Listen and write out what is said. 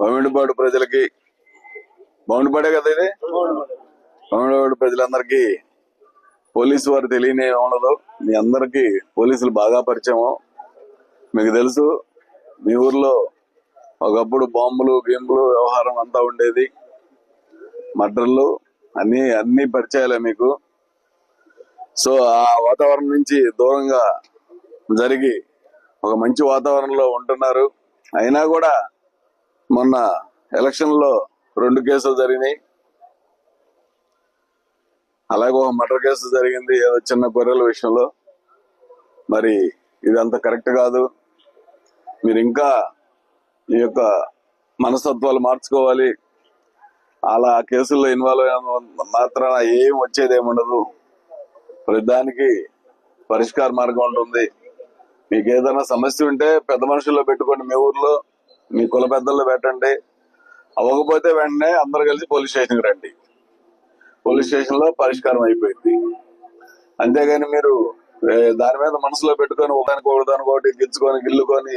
పమిడిపాడు ప్రజలకి. బమిడిపాడే కదా ఇది? పమిడిపాడు ప్రజలందరికీ పోలీసు వారు తెలియని ఉండదు మీ అందరికీ పోలీసులు బాగా పరిచయం. మీకు తెలుసు మీ ఊర్లో ఒకప్పుడు బాంబులు గేమ్లు వ్యవహారం అంతా ఉండేది. మర్డర్లు అన్ని అన్ని పరిచయాలే మీకు. సో ఆ వాతావరణం నుంచి దూరంగా జరిగి ఒక మంచి వాతావరణంలో ఉంటున్నారు. అయినా కూడా మొన్న ఎలక్షన్లో రెండు కేసులు జరిగినాయి. అలాగే ఒక మర్డర్ కేసు జరిగింది ఏదో చిన్న గొర్రెల విషయంలో. మరి ఇదంత కరెక్ట్ కాదు. మీరు ఇంకా ఈ యొక్క మనస్తత్వాలు మార్చుకోవాలి. అలా ఆ కేసుల్లో ఇన్వాల్వ్ అయిన మాత్రాన ఏం వచ్చేది ఏముండదు. ప్రతిదానికి పరిష్కార మార్గం ఉంటుంది. మీకు ఏదైనా సమస్య ఉంటే పెద్ద మనుషుల్లో పెట్టుకోండి మీ ఊర్లో. మీ కుల పెద్దల్లో పెట్టండి. అవ్వకపోతే వెంటనే అందరు కలిసి పోలీస్ స్టేషన్కి రండి. పోలీస్ స్టేషన్లో పరిష్కారం అయిపోయింది. అంతేగాని మీరు దాని మీద మనసులో పెట్టుకొని ఒకదానికి ఒకదానికి ఒకటి గిచ్చుకొని గిల్లుకొని